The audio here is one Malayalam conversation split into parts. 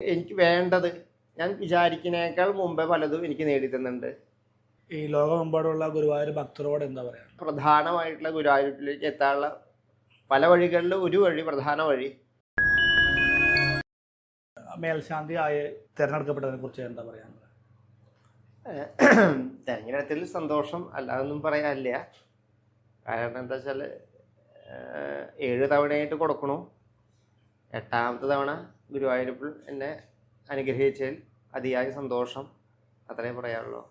എനിക്ക് വേണ്ടത് ഞാൻ വിചാരിക്കുന്നതിനേക്കാൾ മുമ്പേ പലതും എനിക്ക് നേടിത്തുന്നുണ്ട് ഈ ലോകമെമ്പാടുള്ള ഗുരുവായൂർ ഭക്തരോട് എന്താ പറയുക പ്രധാനമായിട്ടുള്ള ഗുരുവായൂരിലേക്ക് എത്താനുള്ള പല വഴികളിൽ ഒരു വഴി പ്രധാന വഴി. മേൽശാന്തി ആയി തിരഞ്ഞെടുക്കപ്പെട്ടതിനെ കുറിച്ച് എന്താ പറയാ? തെരഞ്ഞെടുപ്പിൽ സന്തോഷം അല്ലാതൊന്നും പറയാനില്ല. കാരണം എന്താ വെച്ചാൽ ഏഴ് തവണയായിട്ട് കൊടുക്കണു. എട്ടാമത്തെ തവണ ഗുരുവായൂരപ്പിൾ എന്നെ അനുഗ്രഹിച്ചതിൽ അതിയായ സന്തോഷം അത്രേ പറയാനുള്ളൂ.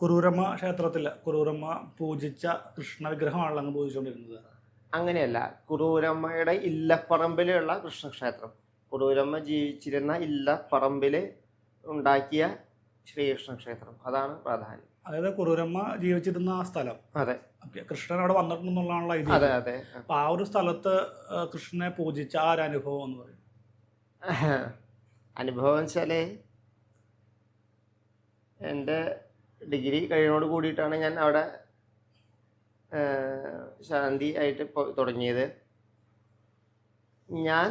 കുറൂരമ്മ ക്ഷേത്രത്തിൽ കുറൂരമ്മ പൂജിച്ച കൃഷ്ണ വിഗ്രഹമാണല്ലോ അങ്ങ് പൂജിച്ചുകൊണ്ടിരുന്നത് അങ്ങനെയല്ല കുറൂരമ്മയുടെ ഇല്ലപ്പറമ്പിലുള്ള കൃഷ്ണക്ഷേത്രം. കുറൂരമ്മ ജീവിച്ചിരുന്ന ഇല്ലപ്പറമ്പിൽ ഉണ്ടാക്കിയ ശ്രീകൃഷ്ണ ക്ഷേത്രം. അതാണ് പ്രാധാന്യം. അതായത് കുറൂരമ്മ ജീവിച്ചിരുന്ന ആ സ്ഥലം. അതെ. കൃഷ്ണൻ അവിടെ വന്നിട്ടുണ്ടെന്നുള്ളതാണല്ലോ ഇത് അതെ അതെ. അപ്പൊ ആ ഒരു സ്ഥലത്ത് കൃഷ്ണനെ പൂജിച്ച ആ ഒരു അനുഭവം എന്ന് പറയും? അനുഭവം വെച്ചാൽ എന്റെ ഡിഗ്രി കഴിഞ്ഞോട് കൂടിയിട്ടാണ് ഞാൻ അവിടെ ശാന്തി ആയിട്ട് തുടങ്ങിയത്. ഞാൻ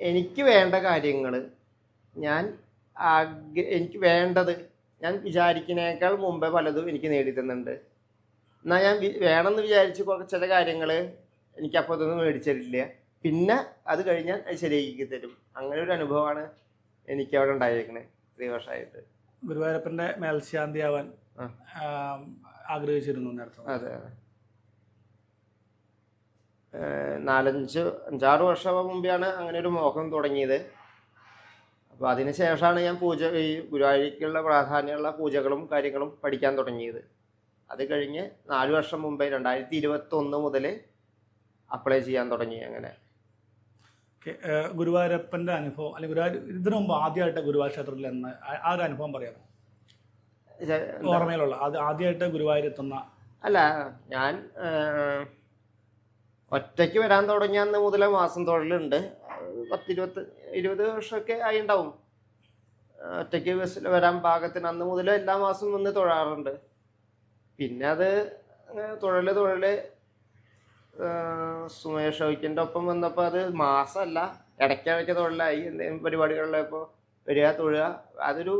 എനിക്ക് വേണ്ട കാര്യങ്ങൾ ഞാൻ എനിക്ക് വേണ്ടത് ഞാൻ വിചാരിക്കുന്നതിനേക്കാൾ മുമ്പേ പലതും എനിക്ക് നേടി തന്നിട്ടുണ്ട് എന്നാൽ ഞാൻ വേണമെന്ന് വിചാരിച്ച് ചില കാര്യങ്ങൾ എനിക്ക് അപ്പോൾ ഇതൊന്നും മേടിച്ചിട്ടില്ല. പിന്നെ അത് കഴിഞ്ഞാൽ അത് ശരിയാക്കി തരും. അങ്ങനെ ഒരു അനുഭവമാണ് എനിക്ക് അവിടെ ഉണ്ടായിരിക്കണേ ഇത്രയും വർഷമായിട്ട്. ഗുരുവായൂരപ്പന്റെ മേൽശാന്തി ആവാൻ ആഗ്രഹിച്ചിരുന്നു നേരത്തെ. അതെ നാലഞ്ച് അഞ്ചാറ് വർഷം മുമ്പെയാണ് അങ്ങനെ ഒരു മോഹം തുടങ്ങിയത്. അപ്പോൾ അതിനുശേഷമാണ് ഞാൻ പൂജ ഈ ഗുരുവായൂരിക്കുള്ള പ്രാധാന്യമുള്ള പൂജകളും കാര്യങ്ങളും പഠിക്കാൻ തുടങ്ങിയത്. അത് കഴിഞ്ഞ് നാല് വർഷം മുമ്പേ രണ്ടായിരത്തി ഇരുപത്തി ഒന്ന് മുതൽ അപ്ലൈ ചെയ്യാൻ തുടങ്ങി അങ്ങനെ. ഗുരുവായൂരപ്പന്റെ അനുഭവം അല്ലെങ്കിൽ ഗുരുവായൂർ ഇതിനു മുമ്പ് ആദ്യമായിട്ട് ഗുരുവായൂർ ക്ഷേത്രത്തിൽ എന്ന ആ- ഒരു അനുഭവം പറയാമോ? ഓർമ്മയിലുള്ള അത് ആദ്യമായിട്ട് ഗുരുവായൂർ എത്തുന്ന അല്ല ഞാൻ ഒറ്റയ്ക്ക് വരാൻ തുടങ്ങിയ അന്ന് മുതലേ മാസം തൊഴിലുണ്ട്. പത്തിരുപത്ത് ഇരുപത് വർഷമൊക്കെ ആയി ഉണ്ടാവും ഒറ്റയ്ക്ക് ബസ്സിൽ വരാൻ പാകത്തിന്. അന്ന് മുതൽ എല്ലാ മാസവും വന്ന് തൊഴാറുണ്ട്. പിന്നെ അത് തൊഴിൽ ഏഹ്, സുമേഷ് ഒഴിക്കന്റെ ഒപ്പം വന്നപ്പോൾ അത് മാസമല്ല ഇടയ്ക്കിടയ്ക്ക് തൊഴിലായി. എന്തെങ്കിലും പരിപാടികളിലപ്പോൾ വരിക തൊഴുക. അതൊരു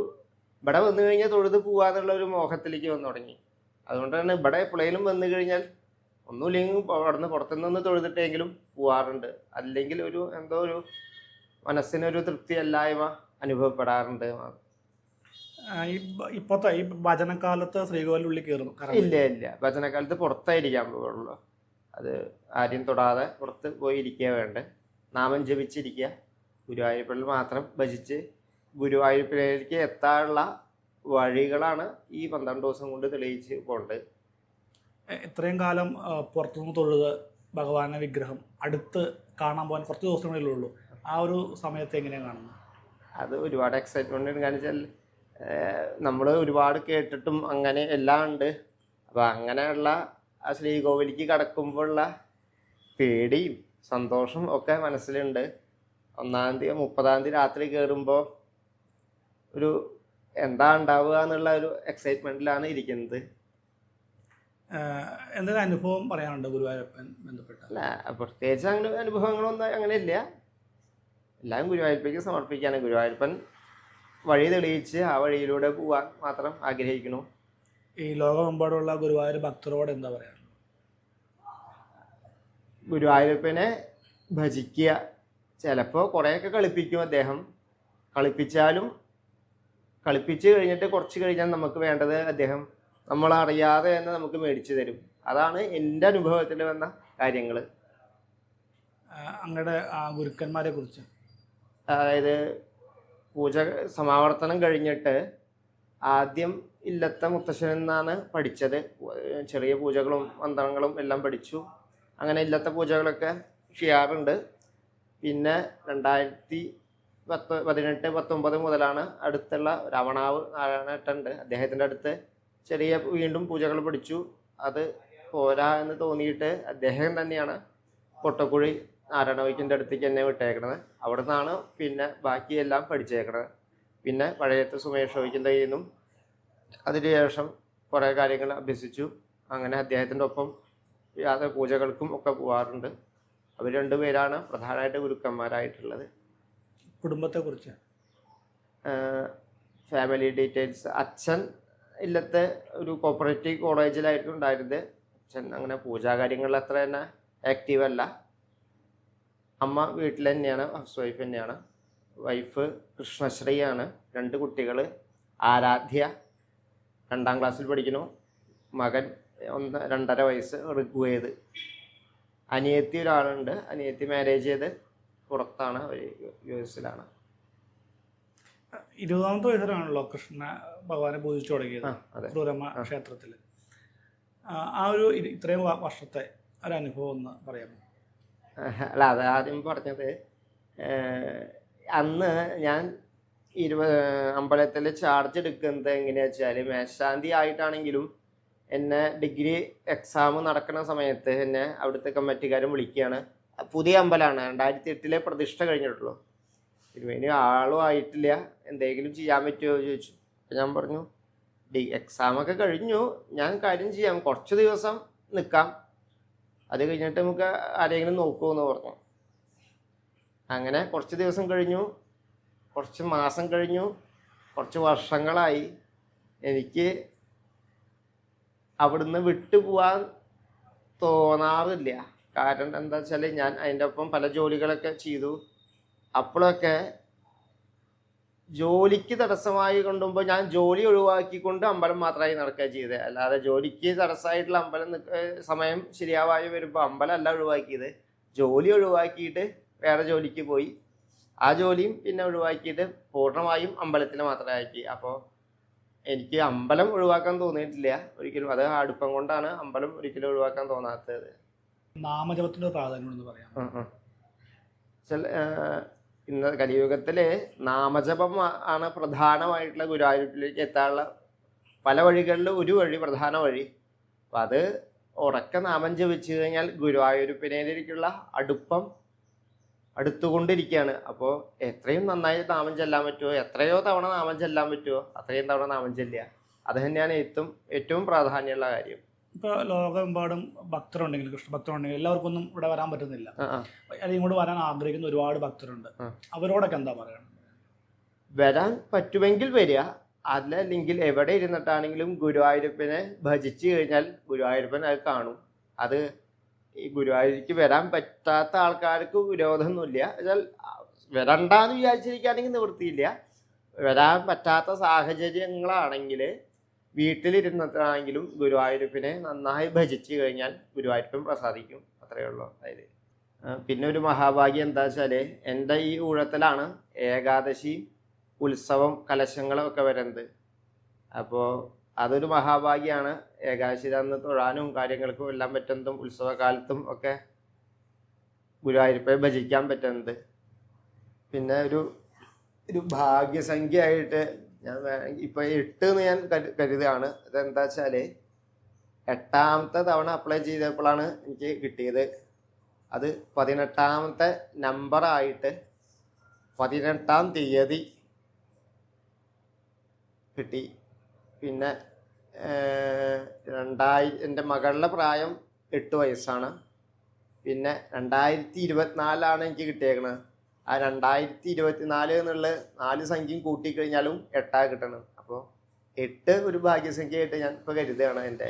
ഇവിടെ വന്നു കഴിഞ്ഞാൽ തൊഴുത് പോവാന്നുള്ള ഒരു മോഹത്തിലേക്ക് വന്നു തുടങ്ങി. അതുകൊണ്ടാണ് ഇവിടെ എപ്പോഴേലും വന്നു കഴിഞ്ഞാൽ ഒന്നുമില്ലെങ്കിൽ അവിടെ നിന്ന് പുറത്തുനിന്ന് തൊഴുതിട്ടെങ്കിലും പോവാറുണ്ട്. അല്ലെങ്കിൽ ഒരു എന്തോ ഒരു മനസ്സിനൊരു തൃപ്തിയല്ലായ്മ അനുഭവപ്പെടാറുണ്ട്. ഇപ്പോഴത്തെ ഈ ഭജനക്കാലത്ത് ശ്രീകോവിലുള്ളിൽ കയറുന്നു കാരണം ഇല്ല ഇല്ല. ഭജനക്കാലത്ത് പുറത്തായിരിക്കാൻ പോകുള്ളൂ അത് ആരും തൊടാതെ പുറത്ത് പോയി ഇരിക്കുക വേണ്ട. നാമം ജപിച്ചിരിക്കുക. ഗുരുവായൂരപ്പള്ളിൽ മാത്രം ഭജിച്ച് ഗുരുവായൂരപ്പള്ളിയിലേക്ക് എത്താനുള്ള വഴികളാണ് ഈ പന്ത്രണ്ട് ദിവസം കൊണ്ട് തെളിയിച്ച് പോകേണ്ടത്. ഇത്രയും കാലം പുറത്തുനിന്ന് തൊഴുത് ഭഗവാന്റെ വിഗ്രഹം അടുത്ത് കാണാൻ പോകാൻ കുറച്ച് ദിവസങ്ങളിലേ ഉള്ളൂ. ആ ഒരു സമയത്ത് എങ്ങനെയാണ് കാണുന്നത്? അത് ഒരുപാട് എക്സൈറ്റ്മെന്റ് കാരണം വെച്ചാൽ നമ്മൾ ഒരുപാട് കേട്ടിട്ടും അങ്ങനെ എല്ലാം ഉണ്ട്. അപ്പോൾ അങ്ങനെയുള്ള ആ ശ്രീകോവിലേക്ക് കടക്കുമ്പോഴുള്ള പേടിയും സന്തോഷം ഒക്കെ മനസ്സിലുണ്ട്. ഒന്നാം തീയതി മുപ്പതാം തീയതി രാത്രി കയറുമ്പോൾ ഒരു എന്താ ഉണ്ടാവുക എന്നുള്ള ഒരു എക്സൈറ്റ്മെന്റിലാണ് ഇരിക്കുന്നത്. എന്തെങ്കിലും അനുഭവം പറയാനുണ്ടോ ഗുരുവായൂരപ്പൻ ബന്ധപ്പെട്ട? പ്രത്യേകിച്ച് അങ്ങനെ അനുഭവങ്ങളൊന്നും അങ്ങനെ ഇല്ല എല്ലാം ഗുരുവായൂരപ്പയ്ക്ക് സമർപ്പിക്കാനും ഗുരുവായൂരപ്പൻ വഴി തെളിയിച്ച് ആ വഴിയിലൂടെ പോവാൻ മാത്രം ആഗ്രഹിക്കുന്നു. ഈ ലോകമെമ്പാടുള്ള ഗുരുവായൂർ ഭക്തരോട് എന്താ പറയുക ഗുരുവായൂരപ്പനെ ഭജിക്കുക. ചിലപ്പോൾ കുറേയൊക്കെ കളിപ്പിക്കും അദ്ദേഹം. കളിപ്പിച്ചാലും കളിപ്പിച്ച് കഴിഞ്ഞിട്ട് കുറച്ച് കഴിഞ്ഞാൽ നമുക്ക് വേണ്ടത് അദ്ദേഹം നമ്മളറിയാതെ തന്നെ നമുക്ക് മേടിച്ചു തരും. അതാണ് എന്റെ അനുഭവത്തിൽ വന്ന കാര്യങ്ങൾ അങ്ങടെ അങ്ങയുടെ ആ ഗുരുക്കന്മാരെ കുറിച്ച്. അതായത് പൂജ സമാവർത്തനം കഴിഞ്ഞിട്ട് ആദ്യം ഇല്ലത്തെ മുത്തശ്ശനിൽ നിന്നാണ് പഠിച്ചത്. ചെറിയ പൂജകളും മന്ത്രങ്ങളും എല്ലാം പഠിച്ചു. അങ്ങനെ ഇല്ലത്തെ പൂജകളൊക്കെ ചെയ്യാറുണ്ട്. പിന്നെ രണ്ടായിരത്തി പത്ത് പതിനെട്ട് പത്തൊമ്പത് മുതലാണ് അടുത്തുള്ള രാവണാവ് നാരായണേട്ടുണ്ട് അദ്ദേഹത്തിന്റെ അടുത്ത് ചെറിയ വീണ്ടും പൂജകൾ പഠിച്ചു അത് പോരാ എന്ന് തോന്നിയിട്ട് അദ്ദേഹം തന്നെയാണ് പൊട്ടക്കുഴി നാരായണവൈക്കിന്റെ അടുത്തേക്ക് എന്നെ വിട്ടേക്കണത്. അവിടെ നിന്നാണ് പിന്നെ ബാക്കിയെല്ലാം പഠിച്ചേക്കണത്. പിന്നെ പഴയത്തെ സുമേഷ് വൈക്കിന്റെ കയ്യിൽ നിന്നും അതിനുശേഷം കുറേ കാര്യങ്ങൾ അഭ്യസിച്ചു. അങ്ങനെ അദ്ദേഹത്തിന്റെ ഒപ്പം യാതൊരു പൂജകൾക്കും ഒക്കെ പോകാറുണ്ട് അവർ രണ്ടുപേരാണ് പ്രധാനമായിട്ട് ഗുരുക്കന്മാരായിട്ടുള്ളത്. കുടുംബത്തെക്കുറിച്ച്? ഫാമിലി ഡീറ്റെയിൽസ് അച്ഛൻ ഇല്ലത്തെ ഒരു കോപ്പറേറ്റീവ് കോളേജിലായിരുന്നു ഉണ്ടായിരുന്നത് അച്ഛൻ അങ്ങനെ പൂജാ കാര്യങ്ങളിൽ അത്ര തന്നെ ആക്റ്റീവ് അല്ല അമ്മ വീട്ടിൽ തന്നെയാണ് ഹൗസ് വൈഫ് തന്നെയാണ് വൈഫ് കൃഷ്ണശ്രീയാണ് രണ്ട് കുട്ടികൾ ആരാധ്യ രണ്ടാം ക്ലാസ്സിൽ പഠിക്കുന്നു മകൻ ഒന്ന് രണ്ടര വയസ്സ് ഋഗ്വേദ് അനിയത്തി ഒരാളുണ്ട് അനിയത്തി മാരേജ് ചെയ്ത് പുറത്താണ് അവർ യു എസിലാണ് ഇരുപതാമത്തെ വയസ്സിലാണല്ലോ കൃഷ്ണ ഭഗവാനെ പൂജിച്ചു തുടങ്ങിയത് ക്രൂരമ്മ ക്ഷേത്രത്തിൽ ആ. ഒരു ഇത്രയും വർഷത്തെ ഒരു അനുഭവം ഒന്ന് പറയാമോ? അല്ല അത് ആദ്യം പറഞ്ഞത് അന്ന് ഞാൻ ഇരുപത് അമ്പലത്തിൽ ചാർജ് എടുക്കുന്നത് എങ്ങനെയാ വെച്ചാൽ മേശാന്തി ആയിട്ടാണെങ്കിലും എന്നെ ഡിഗ്രി എക്സാം നടക്കുന്ന സമയത്ത് എന്നെ അവിടുത്തെ കമ്മിറ്റിക്കാരും വിളിക്കുകയാണ്. പുതിയ അമ്പലമാണ് രണ്ടായിരത്തി എട്ടിലെ പ്രതിഷ്ഠ കഴിഞ്ഞിട്ടുള്ളൂ. തിരുമേനി ആളും ആയിട്ടില്ല. എന്തെങ്കിലും ചെയ്യാൻ പറ്റുമോ ചോദിച്ചു. അപ്പം ഞാൻ പറഞ്ഞു ഡി എക്സാമൊക്കെ കഴിഞ്ഞു. ഞാൻ കാര്യം ചെയ്യാം. കുറച്ച് ദിവസം നിൽക്കാം. അത് കഴിഞ്ഞിട്ട് നമുക്ക് ആരെങ്കിലും നോക്കുമെന്ന് പറഞ്ഞു. അങ്ങനെ കുറച്ച് ദിവസം കഴിഞ്ഞു. കുറച്ച് മാസം കഴിഞ്ഞു. കുറച്ച് വർഷങ്ങളായി. എനിക്ക് അവിടുന്ന് വിട്ടുപോകാൻ തോന്നാറില്ല. കാരണം എന്താ വെച്ചാൽ ഞാൻ അതിന്റെ ഒപ്പം പല ജോലികളൊക്കെ ചെയ്തു. അപ്പോഴൊക്കെ ജോലിക്ക് തടസ്സമായി കൊണ്ടുമ്പോൾ ഞാൻ ജോലി ഒഴിവാക്കിക്കൊണ്ട് അമ്പലം മാത്രമായി നടക്കുക ചെയ്തത് അല്ലാതെ ജോലിക്ക് തടസ്സമായിട്ടുള്ള അമ്പലം സമയം ശരിയാവായി വരുമ്പോൾ അമ്പലം അല്ല ഒഴിവാക്കിയത്. ജോലി ഒഴിവാക്കിയിട്ട് വേറെ ജോലിക്ക് പോയി. ആ ജോലിയും പിന്നെ ഒഴിവാക്കിയിട്ട് പൂർണമായും അമ്പലത്തിൽ മാത്രമേ ആക്കി. അപ്പോൾ എനിക്ക് അമ്പലം ഒഴിവാക്കാൻ തോന്നിയിട്ടില്ല. ഒരിക്കലും അത് അടുപ്പം കൊണ്ടാണ് അമ്പലം ഒരിക്കലും ഒഴിവാക്കാൻ തോന്നാത്തത്. നാമജപത്തിന്റെ പ്രാധാന്യം എന്ന് പറയാം. ചില ഇന്ന് കലിയുഗത്തിൽ നാമജപം ആണ് പ്രധാനമായിട്ടുള്ള ഗുരുവായൂരിലേക്ക് എത്താനുള്ള പല വഴികളിൽ ഒരു വഴി പ്രധാന വഴി. അപ്പം അത് ഉറക്ക നാമം ജപിച്ചു കഴിഞ്ഞാൽ ഗുരുവായൂരപ്പനേലേക്കുള്ള അടുപ്പം അടുത്തുകൊണ്ടിരിക്കുകയാണ്. അപ്പോൾ എത്രയും നന്നായി നാമം ചെല്ലാൻ പറ്റുമോ എത്രയോ തവണ നാമം ചെല്ലാൻ പറ്റുമോ അത്രയും തവണ നാമം ചെല്ലുക. അത് തന്നെയാണ് ഏറ്റവും ഏറ്റവും പ്രാധാന്യമുള്ള കാര്യം. ഇപ്പൊ ലോകമെമ്പാടും ഭക്തരുണ്ടെങ്കിൽ കൃഷ്ണഭക്തരുണ്ടെങ്കിൽ എല്ലാവർക്കും ഒന്നും ഇവിടെ വരാൻ പറ്റുന്നില്ല. അല്ലെങ്കിൽ ഇങ്ങോട്ട് വരാൻ ആഗ്രഹിക്കുന്ന ഒരുപാട് ഭക്തരുണ്ട്. അവരോടൊക്കെ എന്താ പറയണം വരാൻ പറ്റുമെങ്കിൽ വരിക. അതല്ലെങ്കിൽ എവിടെ ഇരുന്നിട്ടാണെങ്കിലും ഗുരുവായൂരപ്പനെ ഭജിച്ചു കഴിഞ്ഞാൽ ഗുരുവായൂരപ്പൻ അത് കാണും. അത് ഈ ഗുരുവായൂരിക്ക് വരാൻ പറ്റാത്ത ആൾക്കാർക്ക് വിരോധമൊന്നുമില്ല. എന്നാൽ വരണ്ടാന്ന് വിചാരിച്ചിരിക്കുകയാണെങ്കിൽ നിവൃത്തിയില്ല. വരാൻ പറ്റാത്ത സാഹചര്യങ്ങളാണെങ്കിൽ വീട്ടിലിരുന്നിട്ടാണെങ്കിലും ഗുരുവായൂരപ്പനെ നന്നായി ഭജിച്ചു കഴിഞ്ഞാൽ ഗുരുവായൂരപ്പൻ പ്രസാദിക്കും. അത്രയേ ഉള്ളൂ. അതായത് പിന്നെ ഒരു മഹാഭാഗ്യം എന്താ വെച്ചാൽ എന്റെ ഈ ഊഴത്തിലാണ് ഏകാദശി ഉത്സവം കലശങ്ങളും ഒക്കെ വരുന്നത്. അപ്പോൾ അതൊരു മഹാഭാഗ്യമാണ് ഏകാദശി അന്ന് തൊഴാനും കാര്യങ്ങൾക്കും എല്ലാം പറ്റുന്നതും ഉത്സവകാലത്തും ഒക്കെ ഗുരുവായൂരപ്പയെ ഭജിക്കാൻ പറ്റുന്നത്. പിന്നെ ഒരു ഒരു ഭാഗ്യസംഖ്യയായിട്ട് ഞാൻ ഇപ്പൊ എട്ട് എന്ന് ഞാൻ കരു- കരുതുകയാണ് ഇതെന്താ വെച്ചാൽ എട്ടാമത്തെ തവണ അപ്ലൈ ചെയ്തപ്പോഴാണ് എനിക്ക് കിട്ടിയത്. അത് പതിനെട്ടാമത്തെ നമ്പറായിട്ട് പതിനെട്ടാം തീയതി കിട്ടി. പിന്നെ രണ്ടായി എന്റെ മകളുടെ പ്രായം എട്ട് വയസ്സാണ്. പിന്നെ രണ്ടായിരത്തി ഇരുപത്തിനാലാണ് എനിക്ക് കിട്ടിയേക്കണത്. ആ രണ്ടായിരത്തി ഇരുപത്തിനാല് എന്നുള്ള നാല് സംഖ്യയും കൂട്ടിക്കഴിഞ്ഞാലും എട്ടാ കിട്ടണം. അപ്പോൾ എട്ട് ഒരു ഭാഗ്യസംഖ്യയായിട്ട് ഞാൻ ഇപ്പോൾ കരുതുകയാണ് എന്റെ